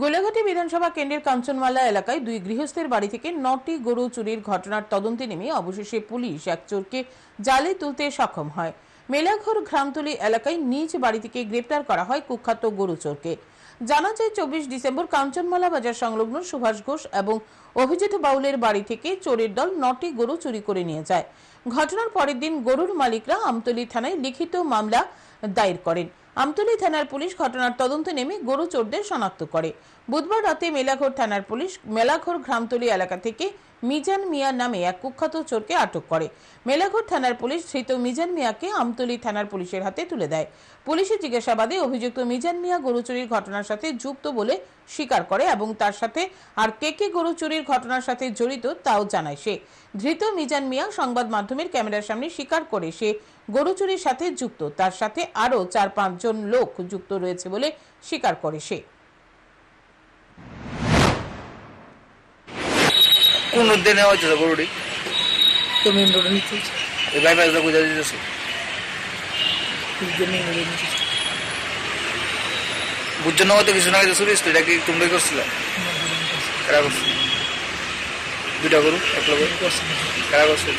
গোলাঘাটি বিধানসভা কেন্দ্রের কাঞ্চনমালা এলাকায় দুই গৃহস্থের বাড়ি থেকে নটি গরু চুরির ঘটনার তদন্তে নেমে অবশেষে পুলিশ এক চোরকে জালে তুলতে সক্ষম হয়। মেলাঘর গ্রামতলী এলাকায় নিজ বাড়ি থেকে গ্রেপ্তার করা হয় কুখ্যাত গরু চোরকে। জানা যায়, চব্বিশ ডিসেম্বর কাঞ্চনমালা বাজার সংলগ্ন সুভাষ ঘোষ এবং অভিজিৎ বাউলের বাড়ি থেকে চোরের দল নটি গরু চুরি করে নিয়ে যায়। ঘটনার পরের দিন গরুর মালিকরা আমতলী থানায় লিখিত মামলা দায়ের করেন। আমতলী থানার পুলিশ ঘটনার তদন্তে নেমে গরু চোরদের শনাক্ত করে। বুধবার রাতে মেলাঘর থানার পুলিশ মেলাঘর, গ্রামতলী এলাকা থেকে মিজান মিয়া নামে এক কুখ্যাত চোরকে আটক করে। মেলাঘর থানার পুলিশ ধৃত মিজান মিয়াকে আমতলী থানার পুলিশের হাতে তুলে দেয়। পুলিশের জিজ্ঞাসাবাদে অভিযুক্ত মিজান মিয়া গরু চুরির ঘটনার সাথে যুক্ত বলে স্বীকার করে এবং তার সাথে আর কে কে গরু চুরির ঘটনার সাথে জড়িত তাও জানায় সে। ধৃত মিজান মিয়া সংবাদ মাধ্যমের ক্যামেরার সামনে স্বীকার করে সে গরু চুরির সাথে যুক্ত। তার সাথে আরও চার পাঁচজন লোক যুক্ত রয়েছে বলে স্বীকার করে সে। কোন উদ্যোগে নেওয়া হচ্ছে গরুটি? তো মেন রোডে নিচে এই বাইপাসটা বুঝা রোডে না হয়তো কিছু না কিছু চুরি এটা কি তোমরাই করছিল? কারা করছিল দুটা গরু এক লোক কারা করছিল